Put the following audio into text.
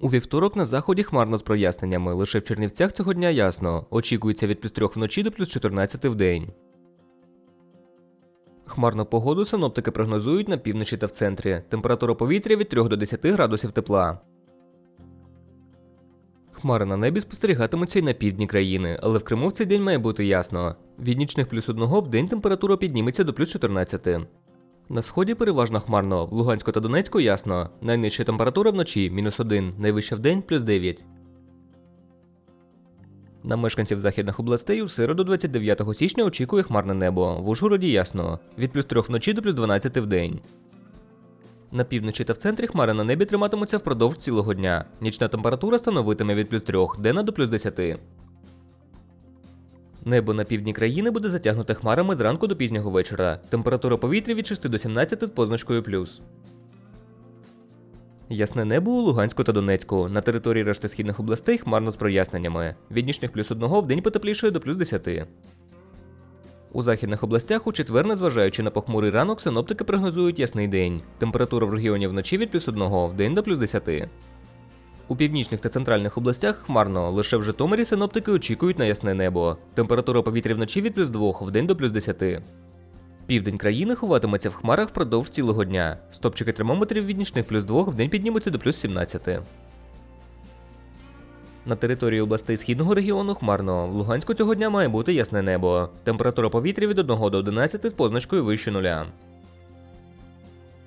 У вівторок на заході хмарно з проясненнями. Лише в Чернівцях цього дня ясно. Очікується від плюс 3 вночі до плюс 14 в день. Хмарну погоду синоптики прогнозують на півночі та в центрі. Температура повітря від 3 до 10 градусів тепла. Хмари на небі спостерігатимуться й на півдні країни, але в Криму в цей день має бути ясно. Від нічних плюс 1 в день температура підніметься до плюс 14. На сході переважно хмарно, в Луганську та Донецьку ясно. Найнижча температура вночі мінус 1, найвища в день плюс 9. На мешканців західних областей у середу 29 січня очікує хмарне небо. В Ужгороді ясно. Від плюс 3 вночі до плюс 12 в день. На півночі та в центрі хмари на небі триматимуться впродовж цілого дня. Нічна температура становитиме від плюс 3, денна до плюс 10. Небо на півдні країни буде затягнуте хмарами зранку до пізнього вечора. Температура повітря від 6 до 17 з позначкою плюс. Ясне небо у Луганську та Донецьку. На території решти східних областей хмарно з проясненнями. Від нічних плюс 1 в день потеплішає до плюс 10. У західних областях у четвер, незважаючи на похмурий ранок, синоптики прогнозують ясний день. Температура в регіоні вночі від плюс 1 в день до плюс 10. У північних та центральних областях хмарно, лише в Житомирі синоптики очікують на ясне небо. Температура повітря вночі від плюс 2 в день до плюс 10. Південь країни ховатиметься в хмарах впродовж цілого дня. Стопчики термометрів від нічних плюс 2 в день піднімуться до плюс 17. На території областей східного регіону хмарно. В Луганську цього дня має бути ясне небо. Температура повітря від 1 до 11 з позначкою вище нуля.